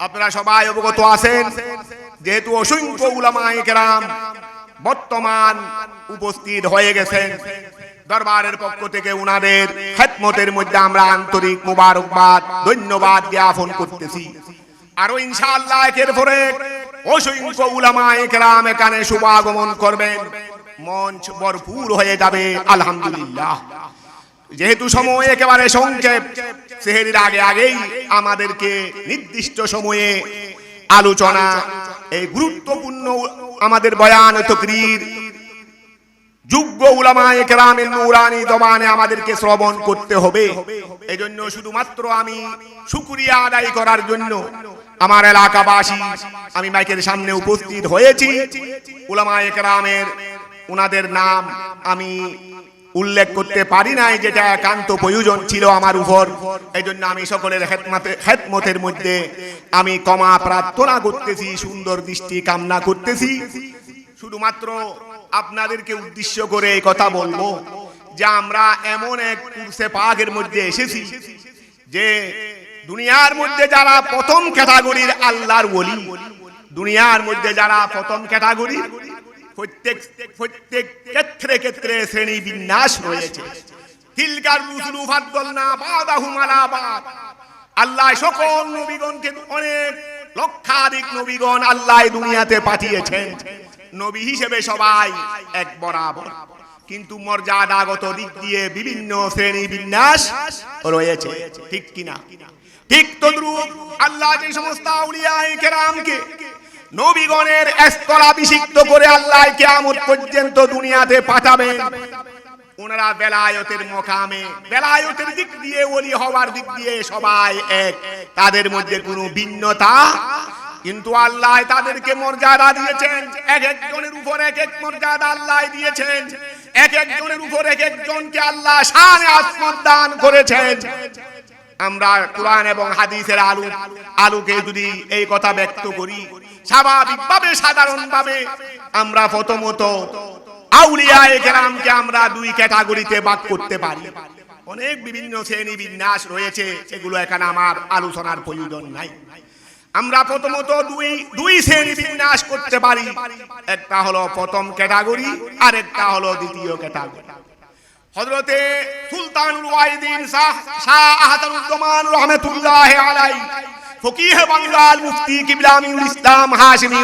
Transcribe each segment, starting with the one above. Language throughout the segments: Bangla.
আপনারা সবাই অবগত আছেন, যেহেতু অসংখ্য উলামায়ে কেরাম বর্তমান উপস্থিত হয়ে গেছেন। দরবারের পক্ষ থেকে উনাদের খেদমতের মধ্যে আমরা আন্তরিক মুবারকবাদ, ধন্যবাদ জ্ঞাপন করতেছি। আরও ইনশাআল্লাহ একের পরে অসংখ্য উলামায়ে কেরাম এখানে শুভাগমন করবেন। মঞ্চ ভরপুর হয়ে যাবে, আলহামদুলিল্লাহ। যেহেতু সময় একেবারে সংক্ষেপ সেহেরির আগে আগেই আমাদেরকে নির্দিষ্ট সময়ে আলোচনা, এই গুরুত্বপূর্ণ আমাদের বয়ান তকরির যোগ্য উলামায়ে কেরামের নুরানি দবানে আমাদেরকে শ্রবণ করতে হবে। এজন্য শুধুমাত্র আমি শুকরিয়া আদায় করার জন্য আমার এলাকাবাসী, আমি মাইকের সামনে উপস্থিত হয়েছি। উলামায়ে কেরামের, উনাদের নাম আমি উল্লেখ করতে পারি নাই যেটা একান্ত প্রয়োজন ছিল আমার উপর। এই জন্য আমি সকলের হেতমাতে- হেতমতের মধ্যে আমি ক্ষমা প্রার্থনা করতেছি, সুন্দর দৃষ্টি কামনা করতেছি। শুধুমাত্র আপনাদেরকে উদ্দেশ্য করে এই কথা বলব যে আমরা এমন এক কুরসে পাকের মধ্যে এসেছি যে দুনিয়ার মধ্যে যারা প্রথম ক্যাটাগরির আল্লাহর বলি দুনিয়ার মধ্যে যারা প্রথম ক্যাটাগরি প্রত্যেক প্রত্যেক ক্ষেত্রে ক্ষেত্রে শ্রেণি বিন্যাস আল্লাহ সকল নবীগণকে অনেক লক্ষাধিক নবীগণ আল্লাহ দুনিয়াতে পাঠিয়েছেন। নবী হিসেবে সবাই এক বরাবর। কিন্তু মর্যাদাগত দিক দিয়ে বিভিন্ন শ্রেণি বিন্যাস রয়েছে। ঠিক কিনা? ঠিক তদ্রুপ আল্লাহ যে সমস্ত আউলিয়ায়ে কেরামকে নবীগণের স্তরাভিষিক্ত করে আল্লাহ কিয়ামত পর্যন্ত দুনিয়াতে পাঠাবেন। ওনারা বেলায়তের মোকামে, বেলায়তের দিক দিয়ে, ওলি হওয়ার দিক দিয়ে সবাই এক। তাদের মধ্যে কোনো ভিন্নতা? কিন্তু আল্লাহ তাদেরকে মর্যাদা দিয়েছেন। এক একজনের উপর এক এক মর্যাদা আল্লাহ দিয়েছেন। এক একজনের উপর এক একজনকে আল্লাহ শানে আসমত দান করেছেন। আমরা কোরআন এবং হাদিসের আলু, আলুকে যদি এই কথা ব্যক্ত করি, স্বাভাবিকভাবে, সাধারণভাবে আমরা প্রথমত আউলিয়ায়ে কেরামকে আমরা দুই ক্যাটাগরিতে ভাগ করতে পারি। অনেক বিভিন্ন শ্রেণি বিন্যাস রয়েছে এগুলো এখানে আমার আলোচনার প্রয়োজন নাই। আমরা প্রথমত দুই দুই শ্রেণি বিন্যাস করতে পারি। একটা হলো প্রথম ক্যাটাগরি আর একটা হলো দ্বিতীয় ক্যাটাগরি। হযরতে সুলতানুল শাহ শাহ আলাই ফকিহ মুফতি কিবলা ইসলাম হাশিমি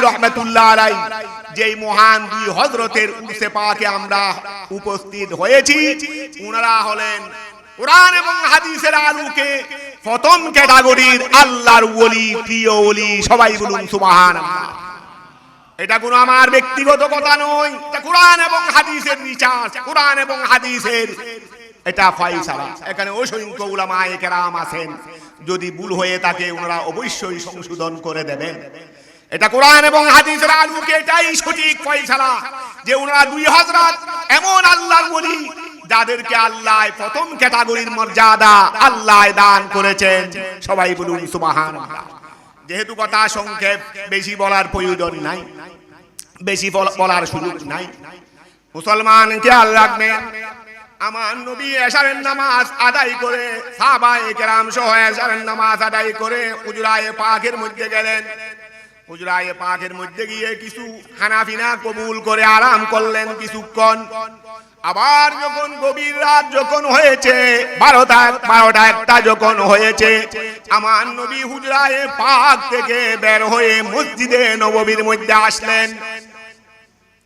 আলাই যেই মহান দুই হযরতের উর্সে পাকে আমরা উপস্থিত হয়েছি ওনারা হলেন কোরআন এবং হাদিসের আলোকে প্রথম ক্যাটাগরির আল্লাহর ওলি, প্রিয় ওলি, সবাই বলুন সুবহানাল্লাহ। এটা কোনো আমার ব্যক্তিগত কথা নয়। কোরআন এবং হাদিসের বিচার কোরআন এবং হাদিসের এটা এখানে অসংখ্য আছেন। যদি ভুল হয়ে থাকে, ওনারা অবশ্যই সংশোধন করে দেবেন। এটা কোরআন এবং হাদিসের আলোকে এটাই সঠিক ফয়সালা যে ওনারা দুই হযরত এমন আল্লাহর বলি যাদেরকে আল্লাহ প্রথম ক্যাটাগরির মর্যাদা আল্লাহ দান করেছেন। সবাই বলুন সুবহানাল্লাহ। যেহেতু কথা সংক্ষেপ, বেশি বলার প্রয়োজন নাই। বেশি বলার সুযোগ নাই। মুসলমান খেয়াল রাখবেন আমার নবী এশারের নামাজ আদায় করে, সাহাবায়ে কেরাম সহ এশারের নামাজ আদায় করে উজরায়ে পাকের মধ্যে গেলেন। উজরায়ে পাকের মধ্যে গিয়ে কিছু হানাফিনা কবুল করে আরাম করলেন কিছুক্ষণ। আবার যখন গভীর রাত যখন হয়েছে, বারোটা বারোটা একটা যখন হয়েছে, আমার নবী হুজরায়ে পাক থেকে বের হয়ে মসজিদে নববীর মধ্যে আসলেন।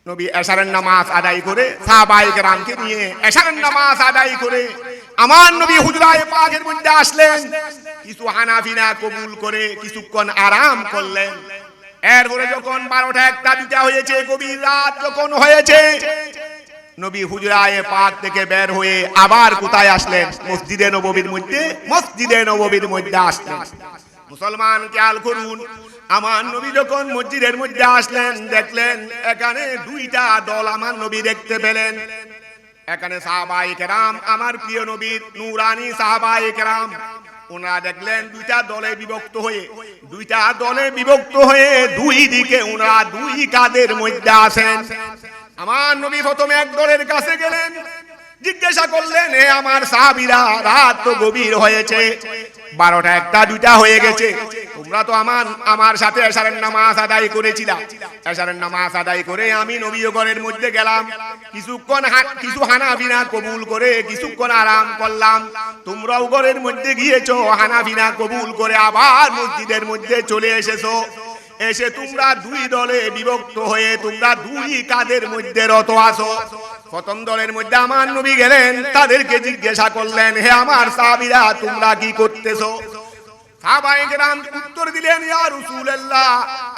নবী এশারের নামাজ আদায় করে সাহাবায়ে কেরামকে নিয়ে এশারের নামাজ আদায় করে আমার নবী হুজরায়ে পাকের মধ্যে আসলেন। কিছু হানাফিনা কবুল করে কিছুক্ষণ আরাম করলেন। এরপরে যখন বারোটা একটা দুটা হয়েছে, গভীর রাত যখন হয়েছে নবী হুজরায়ে পাক থেকে বের হয়ে আবার কোথায় আসলেন? মসজিদে নববীর মধ্যে, মসজিদে নববীর মধ্যে আসলেন। মুসলমান খেয়াল করুন, আমার নবী যখন মসজিদের মধ্যে আসলেন, দেখলেন এখানে দুইটা দল আমার নবী দেখতে পেলেন। এখানে সাহাবাই কেরাম, আমার প্রিয় নবীর নুরানি সাহাবাই কেরাম, ওনারা দেখলেন দুইটা দলে বিভক্ত হয়ে, দুইটা দলে বিভক্ত হয়ে দুই দিকে ওনারা দুই কাদের মধ্যে আসেন। আমার নবী প্রথমে এক দলের কাছে গেলেন। জিজ্ঞাসা করলেন হে আমার সাহাবিরা, রাত তো গভীর হয়েছে। বারোটা একটা, দুইটা হয়ে গেছে। তোমরা তো আমার আমার সাথে এশারের নামাজ আদায় করেছিলা। এশারের নামাজ আদায় করে আমি নবীয় ঘরের মধ্যে গেলাম। কিছুক্ষণ কিছু হানাফিনা কবুল করে, কিছুক্ষণ আরাম করলাম। তোমরাও ঘরের মধ্যে গিয়েছো হানাফিনা কবুল করে আবার মসজিদের মধ্যে চলে এসেছ। এসে তোমরা দুই দলে বিভক্ত হয়ে তোমরা দুই কাদের মধ্যে রত আছো। প্রথম দলের মধ্যে আমার নবী গেলেন, তাদেরকে জিজ্ঞাসা করলেন, হে আমার সাহাবীরা, তোমরা কি করতেছো? উত্তর দিলেন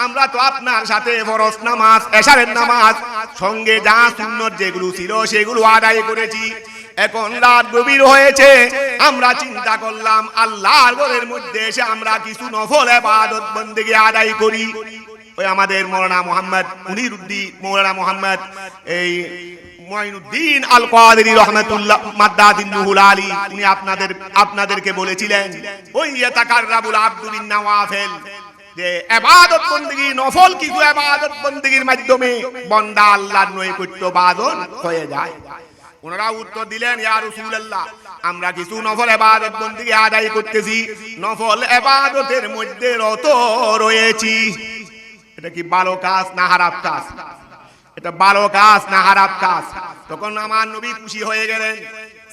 আমরা তো আপনার সাথে ফরজ নামাজ, এশারের নামাজ, সঙ্গে যা সুন্নত যেগুলো ছিল সেগুলো আদায় করেছি। এখন রাত গভীর হয়েছে, আমরা চিন্তা করলাম, আল্লাহর ঘরের মধ্যে এসে আমরা কিছু নফল এবাদত বন্দিকে আদায় করি। ওই আমাদের মৌলানা মোহাম্মদ উনিরুদ্দিন মৌলানা মোহাম্মদ এই মঈনুদ্দিন আল কাদেরী রহমাতুল্লাহ নুহুল আলী, উনি আপনাদের, আপনাদেরকে বলেছিলেন, ওই ইয়াতাকাররাবুল আব্দুলিন নাওয়াফেল, যে ইবাদত বندگی নফল কিছু ইবাদত বندگیর মাধ্যমে বান্দা আল্লাহর নৈকট্য বাদন হয়ে যায়। ওনারা উত্তর দিলেন, ইয়া রাসূলুল্লাহ, আমরা কিছু নফল ইবাদত বندگی আদায় করতেছি। নফল ইবাদতের মধ্যে রত রয়েছি। এটা কি ভালো কাজ না খারাপ কাজ? এটা ভালো কাজ না খারাপ কাজ? তখন আমার নবী খুশি হয়ে গেলেন।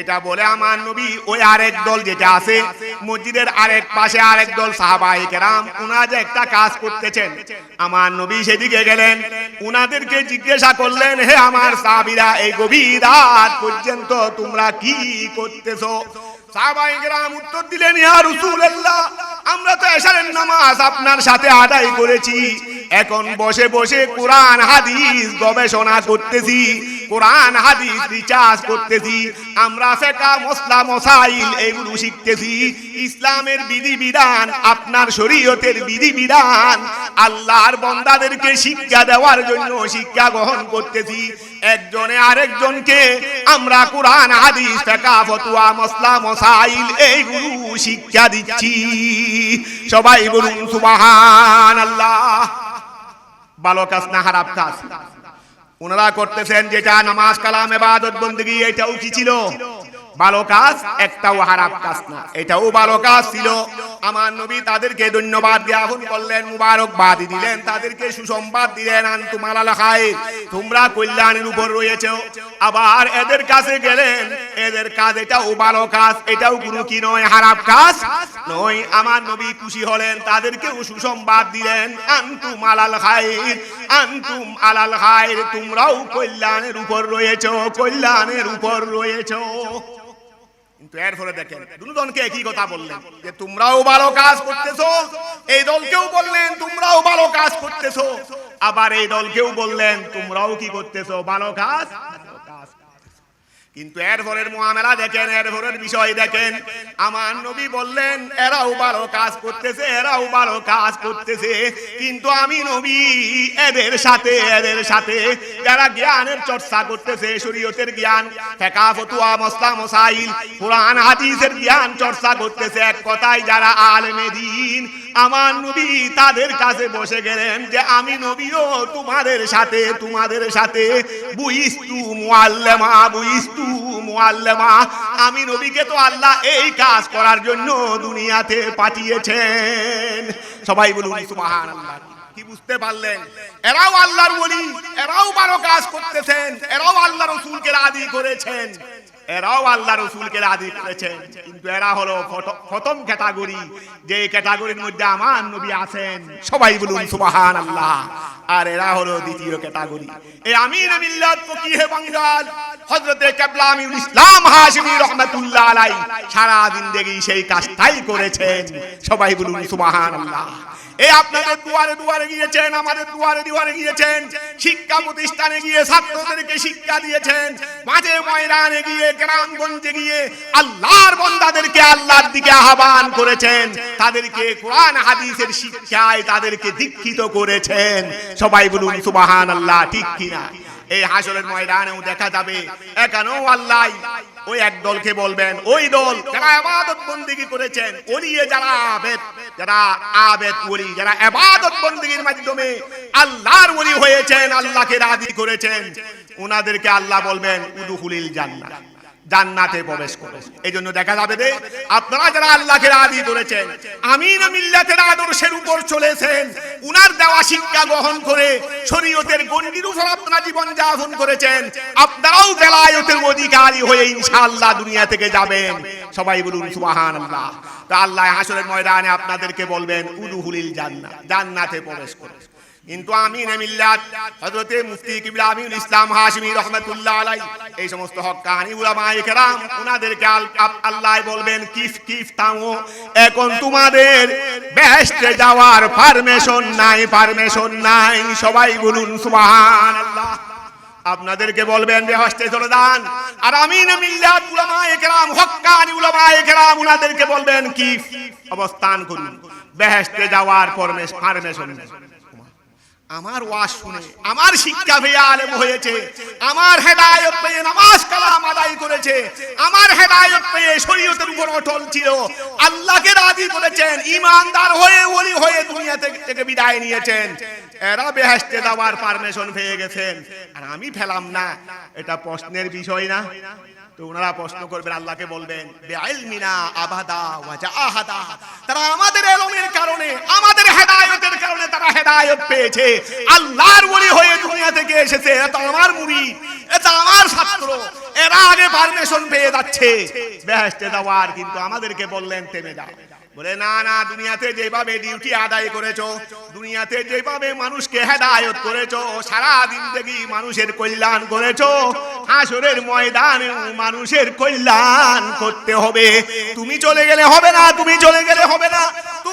এটা বলে আমার নবী ওই আরেক দল যেটা আছে, মসজিদের আরেক পাশে আরেক দল সাহাবাই কেরাম উনা যে একটা কাজ করতেছেন। আমার নবী সেদিকে গেলেন, উনাদেরকে জিজ্ঞাসা করলেন, হে আমার সাহাবীরা, এই গভীর রাত পর্যন্ত তোমরা কি করতেছো? সাহাবাই উত্তর দিলেন, ইয়া রাসূলুল্লাহ, আমরা তো এশারের নামাজ আপনার সাথে আদায় করেছি। এখন বসে বসে কোরআন, হাদিস গবেষণা করতেছি। কোরআন, হাদিস রিচার্জ করতেছি। আমরা ফেকা মসলা মসাইল এগুলো শিখতেছি। ইসলামের বিধিবিধান, আপনার শরীয়তের বিধিবিধান, আল্লাহর বন্দাদেরকে শিক্ষা দেওয়ার জন্য শিক্ষা গ্রহণ করতেছি। একজনে আরেকজনকে আমরা কোরআন, হাদিস ফেকা ফতুয়া, মসলা মসাইল এইগুলো শিক্ষা দিচ্ছি। সবাই বলুন সুবাহান আল্লাহ ভালো কাজ না, খারাপ কাজ? ওনারা করতেছেন যেটা নামাজ কালাম এবাদত বন্দী এটা উচিত ছিল। ভালো কাজ, একটাও খারাপ কাজ না। এটাও ভালো কাজ ছিল। আমার নবী তাদেরকে ধন্যবাদ জ্ঞাপন করলেন, মুবারকবাদ দিলেন, তাদেরকে সুসংবাদ দিলেন আনতুম আলাল খায়র তোমরা কল্যাণের উপর রয়েছে। আবার এদের কাছে গেলেন, এদের কাজ এটাও ভালো কাজ, এটাও কোনো কি নয়, খারাপ কাজ নয়। আমার নবী খুশি হলেন, তাদেরকেও সুসংবাদ দিলেন আনতুম আলাল খায়র আনতুম আলাল খায়র তোমরাও কল্যাণের উপর রয়েছে, কল্যাণের উপর রয়েছে। কিন্তু ফলে দেখেন দুজনকে একই কথা বললেন, যে তোমরাও ভালো কাজ করতেছো, এই দলকেও বললেন, তোমরাও ভালো কাজ করতেছো। আবার এই দলকেও বললেন, তোমরাও কি করতেছো? ভালো কাজ কিন্তু এর ফলের মোয়ামেলা দেখেন এর ফলের বিষয় দেখেন। আমার নবী বললেন, এরাও ভালো কাজ করতেছে, এরাও ভালো কাজ করতেছে। কিন্তু আমি নবী, এদের সাথে এদের সাথে যারা জ্ঞানের চর্চা করতেছে, শরীয়তের জ্ঞান, ফেকা, ফতুয়া, মসলা মসাইল কোরআন, হাদিসের জ্ঞান চর্চা করতেছে। এক কথায়, যারা আলেমে দিন আমার নবী তাদের কাছে বসে গেলেন যে আমি নবীও তোমাদের সাথে তোমাদের সাথে বুইস্তু মুআল্লামা বুইস্তু মুআল্লামা। আমি নবীকে তো আল্লাহ এই কাজ করার জন্য দুনিয়াতে পাঠিয়েছেন। সবাই বলুন সুবহানাল্লাহ। কি বুঝতে পারলেন? এরাও আল্লাহর ওলি এরাও ভালো কাজ করতেছেন এরাও আল্লাহ রসুলকে রাজি করেছেন। এরাও আল্লাহ রসুলকে রাজি করেছেন। কিন্তু এরা হলো প্রথম ক্যাটাগরি। যে ক্যাটাগরির মধ্যে আমার নবী আছেন, সবাই বলুন সুবাহান আল্লাহ আর এরা হলো দ্বিতীয় ক্যাটাগরি। এই আমির মিল্লাত ফকিহে বাঙ্গাল হযরতে কেবলা আমিরুল ইসলাম হাশিমি রহমাতুল্লাহ আলাই সারা জিন্দেগি সেই কাজটাই করেছেন। সবাই বলুন সুবাহান আল্লাহ এই আপনাদের দুয়ারে দুয়ারে গিয়েছেন, আমাদের দুয়ারে দুয়ারে গিয়েছেন। শিক্ষা প্রতিষ্ঠানে গিয়ে ছাত্রদেরকে শিক্ষা দিয়েছেন। মাঝে গিয়ে গিয়ে আল্লাহর বন্দাদেরকে আল্লাহর দিকে আহ্বান করেছেন। তাদেরকে কোরআন, হাদিসের শিক্ষায় তাদেরকে দীক্ষিত করেছেন। সবাই বলুন সুবাহান আল্লাহ ঠিক কিনা? এই হাসরের ময়দানেও দেখা যাবে। এখানেও আল্লাহ ওই এক দলকে বলবেন, ওই দল যারা আবাদত বন্দিগি করেছেন, ওলিয়ে যারা আবেদ যারা আবেদ ওলি, যারা আবাদত বন্দিগির মাধ্যমে আল্লাহর ওলি হয়েছেন, আল্লাহকে রাজি করেছেন, ওনাদেরকে আল্লাহ বলবেন উদুহুলিল জান্নাত। জান্নাতে প্রবেশ করে এই জন্য দেখা যাবে যে আপনারা যারা আল্লাহকে রাজি করেছেন আমিন মিল্লাতের আদর্শের উপর চলেছেন, উনার দেওয়া শিক্ষা গ্রহণ করে শরীয়তের গণ্ডির উপর আপনারা জীবন যাপন করেছেন, আপনারাও বেলায়তের অধিকারী হয়ে ইনশাআল্লাহ দুনিয়া থেকে যাবেন। সবাই বলুন, সুবহানাল্লাহ। তা আল্লাহ হাসরের ময়দানে আপনাদেরকে বলবেন, উদুহুলিল জান্নাত, জান্নাতে প্রবেশ করে কিন্তু আমিন মিল্লাত হযরতে মুফতি কিবলা আমিনুল ইসলাম হাশিমি রাহমাতুল্লাহ আলাই এই সমস্ত হক্কানি উলামায়ে কেরাম ওনাদেরকে আল্লাহ বলবেন, কিফ কিফ তাও এখন তোমাদের বেহেশতে যাওয়ার পারমিশন নাই পারমিশন নাই। সবাই বলুন, সুবহানাল্লাহ। আপনাদেরকে বলবেন বেহস্তে চলে যান। আর আমিন মিল্লাত উলামায়ে কেরাম হক্কানি উলামায়ে কেরাম ওনাদেরকে বলবেন কি অবস্থান করুন। বেহেশতে যাওয়ার পারমিশন নেই। আমার ওয়াজ শুনে, আমার শিক্ষা পেয়ে আলেম হয়েছে, আমার হেদায়ত পেয়ে নামাজ কালাম আদায় করেছে, আমার হেদায়ত পেয়ে শরীয়তের উপর অটল ছিল। আল্লাহকে রাজি করেছেন ইমানদার হয়ে, ওলি হয়ে দুনিয়া থেকে বিদায় নিয়েছেন। এরা বেহেশতে যাওয়ার পারমিশন পেয়ে গেছেন। আর আমি ফেলাম না, এটা প্রশ্নের বিষয় না। তো ওনারা প্রশ্ন করবেন, আল্লাহকে বলবেন আবাদা ওয়াজা আহাদা তারা আমাদের এলমের কারণে, আমাদের হেদায়েতের কারণে তারা হেদায়েত পেয়েছে। আল্লাহর ওলি হয়ে দুনিয়া থেকে এসেছে এটা আমার মুরিদ এটা আমার ছাত্র, এরা আগে পারমিশন পেয়ে যাচ্ছে। বেহেশতে যাওয়ার কিন্তু আমাদেরকে বললেন থেমে যাও বলে, না না, দুনিয়াতে যেভাবে ডিউটি আদায় করেছ, দুনিয়াতে যেভাবে মানুষকে হেদায়ত করেছ, সারা দিন দেখি মানুষের কল্যাণ করেছ আসরের ময়দানে মানুষের কল্যাণ করতে হবে। তুমি চলে গেলে হবে না, তুমি চলে গেলে হবে না।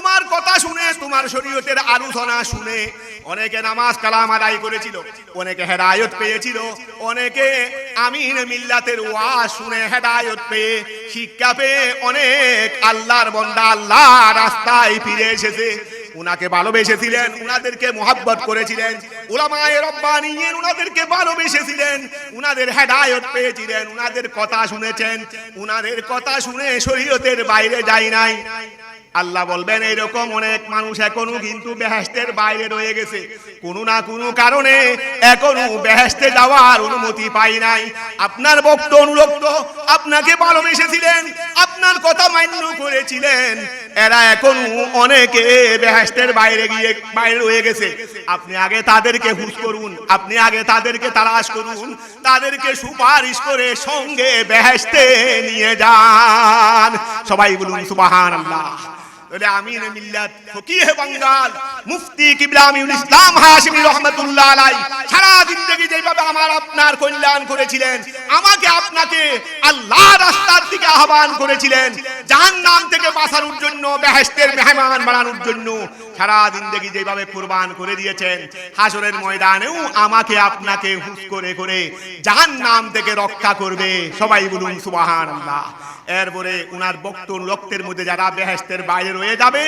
তোমার কথা শুনে, তোমার শরীয়তের আলোচনা শুনে অনেকে নামাজ কালাম আদায় করেছিল, অনেকে হেদায়ত পেয়েছিল, অনেকে আমিন মিল্লাতের ওয়াজ শুনে হেদায়ত পেয়ে শিক্ষা পেয়ে অনেক আল্লাহর বন্দা আল্লাহ রাস্তায় ফিরে এসেছে। উনাকে ভালোবেসেছিলেন, উনাদেরকে মোহাব্বত করেছিলেন, উলামায়ে রব্বানিয়িন উনাদেরকে ভালোবেসেছিলেন, উনাদের হেদায়ত পেয়েছিলেন, উনাদের কথা শুনেছেন, উনাদের কথা শুনে শরীয়তের বাইরে যায় নাই। আল্লাহ বলবেন এইরকম অনেক মানুষ এখনও কিন্তু বেহেস্তের বাইরে রয়ে গেছে। কোনো না কোনো কারণে এখনও বেহেস্তে যাওয়ার অনুমতি পাই নাই। আপনার ভক্ত অনুরক্ত, আপনাকে ভালোবেসেছিলেন, আপনার কথা মান্য করেছিলেন। এরা এখনও অনেকে বেহেস্তের বাইরে গিয়ে, বাইরে রয়ে গেছে। আপনি আগে তাদেরকে হুশ করুন, আপনি আগে তাদেরকে তালাশ করুন, তাদেরকে সুপারিশ করে সঙ্গে বেহেস্তে নিয়ে যান। সবাই বলুন, সুবহানাল্লাহ। তাহলে আমিন মিল্লাত, ফকিহে বাঙ্গাল, মুফতি কিবলা আমিনুল ইসলাম হাশিমি রহমাতুল্লাহ আলাই সারা জিন্দেগি যেভাবে আমার আপনার কল্যাণ করেছিলেন, আমাকে আপনাকে আল্লাহ রাস্তার দিকে আহ্বান করেছিলেন জাহান্নাম থেকে বাঁচানোর জন্য, বেহেশতের মেহমান বানানোর জন্য সারা জিন্দেগি যেভাবে কুরবান করে দিয়েছেন হাসরের ময়দানেও আমাকে আপনাকে হুশ করে করে জাহান্নাম থেকে রক্ষা করবে। সবাই বলুন, সুবহানাল্লাহ। এরপরে উনার বক্ত রক্তের মধ্যে যারা বেহেস্তের বাইরে রয়ে যাবে,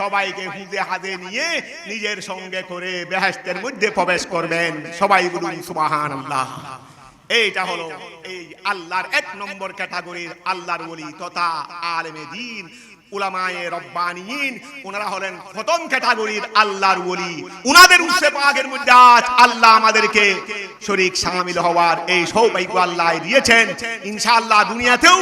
সবাইকে হুদে হাতে নিয়ে নিজের সঙ্গে করে বেহেস্তের মধ্যে প্রবেশ করবেন। সবাই বলুন সুবাহান আল্লাহ এইটা হলো এই আল্লাহর এক নম্বর ক্যাটাগরির আল্লাহর ওলি তথা আলেমে দিন উলামায়ে রব্বানিয়িন, ওনারা হলেন প্রথম ক্যাটাগরির আল্লাহর ওলি। উনাদের উৎসে পাগের মধ্যে আজ আল্লাহ আমাদেরকে শরীক সামিল হওয়ার এই সৌভাগ্য আল্লাহ দিয়েছেন। ইনশাআল্লাহ দুনিয়াতেও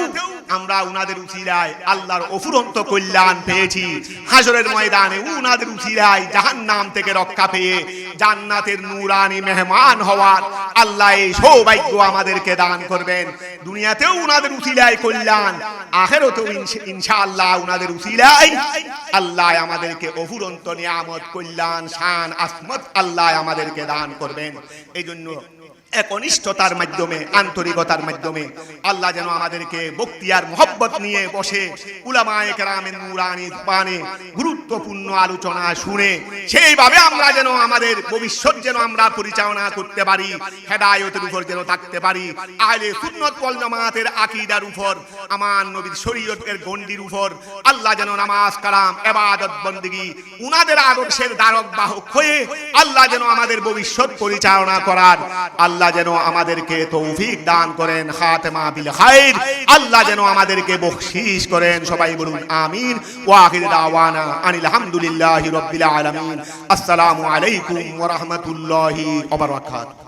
আমরা উনাদের উচিরায় আল্লাহর অফুরন্ত কল্যাণ পেয়েছি। হাজরের ময়দানে উনাদের উচিরায় জাহান্নাম থেকে রক্ষা পেয়ে জান্নাতের নূরানি মেহমান হওয়ার আল্লাহ এই সৌভাগ্য আমাদেরকে দান করবেন। দুনিয়াতেও উনাদের উচিরায় কল্যাণ, আখেরতেও ইনশা- ইনশাআল্লাহ উনাদের উচিরায় আল্লাহ আমাদেরকে অফুরন্ত নিয়ামত, কল্যাণ, শান, আসমত আল্লাহ আমাদেরকে দান করবেন। এই জন্য একনিষ্ঠতার মাধ্যমে, আন্তরিকতার মাধ্যমে। আল্লাহ যেন আমাদেরকে বক্তিয়ার মোহব্বত নিয়ে বসে পানে গুরুত্বপূর্ণ আলোচনা শুনে, সেইভাবে আমরা যেন আমাদের ভবিষ্যৎ যেন আমরা পরিচালনা করতে পারি, হেদায়তের উপর যেন থাকতে পারি, আহলে সুন্নত ওয়াল জামাতের আকীদার উপর, আমার নবীর শরীয়তের গণ্ডির উপর, আল্লাহ যেন নামাজ, কালাম, ইবাদত, বন্দেগী উনাদের আদর্শের ধারক বাহক হয়ে আল্লাহ যেন আমাদের ভবিষ্যৎ পরিচালনা করার। আল্লাহ আল্লাহ যেন আমাদেরকে তৌফিক দান করেন, খাতেমা বিল খাইর। আল্লাহ যেন আমাদেরকে বখশিশ করেন, সবাই বলুন আমিন। ওয়া আখির দাওয়ানা আনিল হামদুলিল্লাহি রাব্বিল আলামিন। আসসালামু আলাইকুম ওয়া রাহমাতুল্লাহি ওয়া বারাকাতুহু।